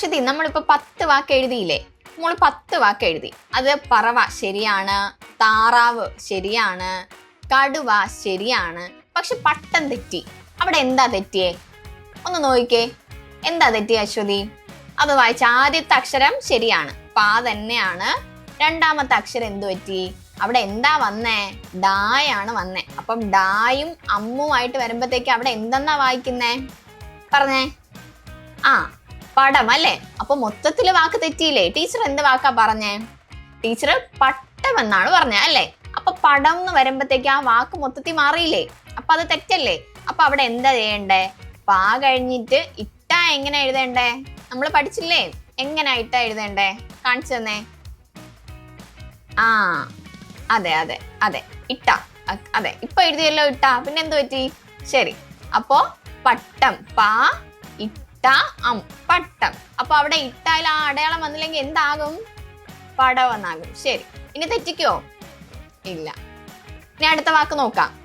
അശ്വതി നമ്മളിപ്പോ പത്ത് വാക്ക് എഴുതിയില്ലേ? നമ്മൾ പത്ത് വാക്ക് എഴുതി. അത് പറവ ശരിയാണ് താറാവ് ശരിയാണ് കടുവ ശരിയാണ്. പക്ഷെ പട്ടം തെറ്റി. അവിടെ എന്താ തെറ്റിയേ? ഒന്ന് നോക്കിക്കേ. എന്താ തെറ്റി അശ്വതി? അത് വായിച്ച ആദ്യത്തെ അക്ഷരം ശരിയാണ്. പാ തന്നെയാണ്. രണ്ടാമത്തെ അക്ഷരം എന്തു പറ്റി? അവിടെ എന്താ വന്നേ? ഡായാണ് വന്നേ. അപ്പം ഡായും അമ്മുമായിട്ട് വരുമ്പോഴത്തേക്ക് അവിടെ എന്തെന്നാ വായിക്കുന്നേ? പറഞ്ഞേ. ആ പടം അല്ലേ? അപ്പൊ മൊത്തത്തിൽ വാക്ക് തെറ്റിയില്ലേ? ടീച്ചർ എന്ത് വാക്കാ പറഞ്ഞേ? ടീച്ചർ പട്ടം എന്നാണ് പറഞ്ഞത് അല്ലേ? അപ്പൊ പടം എന്ന് വരുമ്പത്തേക്ക് ആ വാക്ക് മൊത്തത്തിൽ മാറിയില്ലേ? അപ്പൊ അത് തെറ്റല്ലേ? അപ്പൊ അവിടെ എന്താ ചെയ്യണ്ടേ? പാ കഴിഞ്ഞിട്ട് ഇട്ട എങ്ങനെ എഴുതേണ്ടേ? നമ്മൾ പഠിച്ചില്ലേ? എങ്ങനെ ഇട്ട എഴുതേണ്ടേ? കാണിച്ചു തന്നേ. ആ അതെ അതെ അതെ ഇട്ട. അതെ ഇപ്പൊ എഴുതിയല്ലോ ഇട്ട. പിന്നെ എന്ത് പറ്റി? ശരി അപ്പോ പട്ടം പാ ഇട്ട അം പട്ടം. അപ്പൊ അവിടെ ഇട്ടാൽ ആ അടയാളം വന്നില്ലെങ്കിൽ എന്താകും? പടവെന്നാകും ശരി. ഇനി തെറ്റിക്കോ? ഇല്ല. ഇനി അടുത്ത വാക്ക് നോക്കാം.